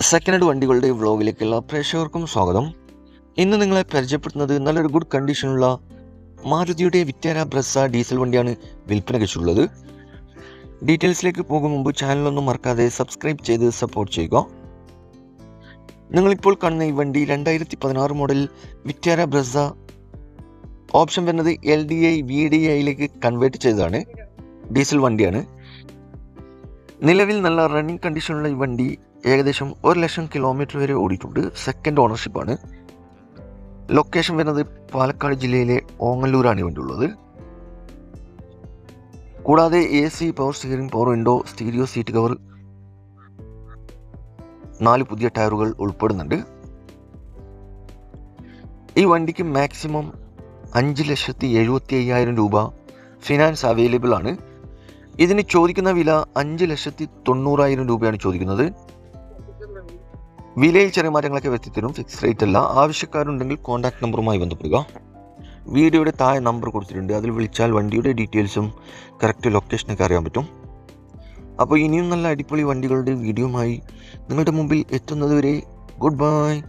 Second head വണ്ടികളുടെ വ്ളോഗിലേക്കുള്ള പ്രേക്ഷകർക്കും സ്വാഗതം. ഇന്ന് നിങ്ങളെ പരിചയപ്പെടുത്തുന്നത് നല്ലൊരു ഗുഡ് കണ്ടീഷനുള്ള മാരുതിയുടെ വിറ്റാര ബ്രസ ഡീസൽ വണ്ടിയാണ് വിൽപ്പന കഴിച്ചുള്ളത് ഡീറ്റെയിൽസിലേക്ക് പോകും മുമ്പ് ചാനലൊന്നും മറക്കാതെ സബ്സ്ക്രൈബ് ചെയ്ത് സപ്പോർട്ട് ചെയ്യുക. നിങ്ങളിപ്പോൾ കാണുന്ന ഈ വണ്ടി രണ്ടായിരത്തി പതിനാറ് മോഡൽ വിറ്റാര ബ്രസ ഓപ്ഷൻ വരുന്നത് L D I V D ഐയിലേക്ക് convert ചെയ്തതാണ്. ഡീസൽ വണ്ടിയാണ്. നിലവിൽ നല്ല റണ്ണിങ് കണ്ടീഷനുള്ള ഈ വണ്ടി ഏകദേശം ഒരു ലക്ഷം കിലോമീറ്റർ വരെ ഓടിയിട്ടുണ്ട്. സെക്കൻഡ് ഓണർഷിപ്പാണ് ലൊക്കേഷൻ വരുന്നത് പാലക്കാട് ജില്ലയിലെ ഓങ്ങല്ലൂരാണ് ഇവന്റെ ഉള്ളത് കൂടാതെ A C power steering power window stereo seat cover നാല് പുതിയ ടയറുകൾ ഉൾപ്പെടുന്നുണ്ട്. ഈ വണ്ടിക്ക് മാക്സിമം അഞ്ച് ലക്ഷത്തി എഴുപത്തി അയ്യായിരം രൂപ ഫിനാൻസ് അവൈലബിൾ ആണ്. ഇതിന് ചോദിക്കുന്ന വില അഞ്ച് ലക്ഷത്തി തൊണ്ണൂറായിരം രൂപയാണ് ചോദിക്കുന്നത്. വിലയിൽ ചെറിയ മാറ്റങ്ങളൊക്കെ വരുത്തിത്തരും. ഫിക്സ് റേറ്റ് അല്ല. ആവശ്യക്കാരുണ്ടെങ്കിൽ കോൺടാക്ട് നമ്പറുമായി ബന്ധപ്പെടുക. വീഡിയോയുടെ താഴെ നമ്പർ കൊടുത്തിട്ടുണ്ട്. അതിൽ വിളിച്ചാൽ വണ്ടിയുടെ ഡീറ്റെയിൽസും കറക്റ്റ് ലൊക്കേഷനൊക്കെ അറിയാൻ പറ്റും. അപ്പോൾ ഇനിയും നല്ല അടിപൊളി വണ്ടികളുടെ വീഡിയോമായി നിങ്ങളുടെ മുമ്പിൽ എത്തുന്നതുവരെ ഗുഡ് ബൈ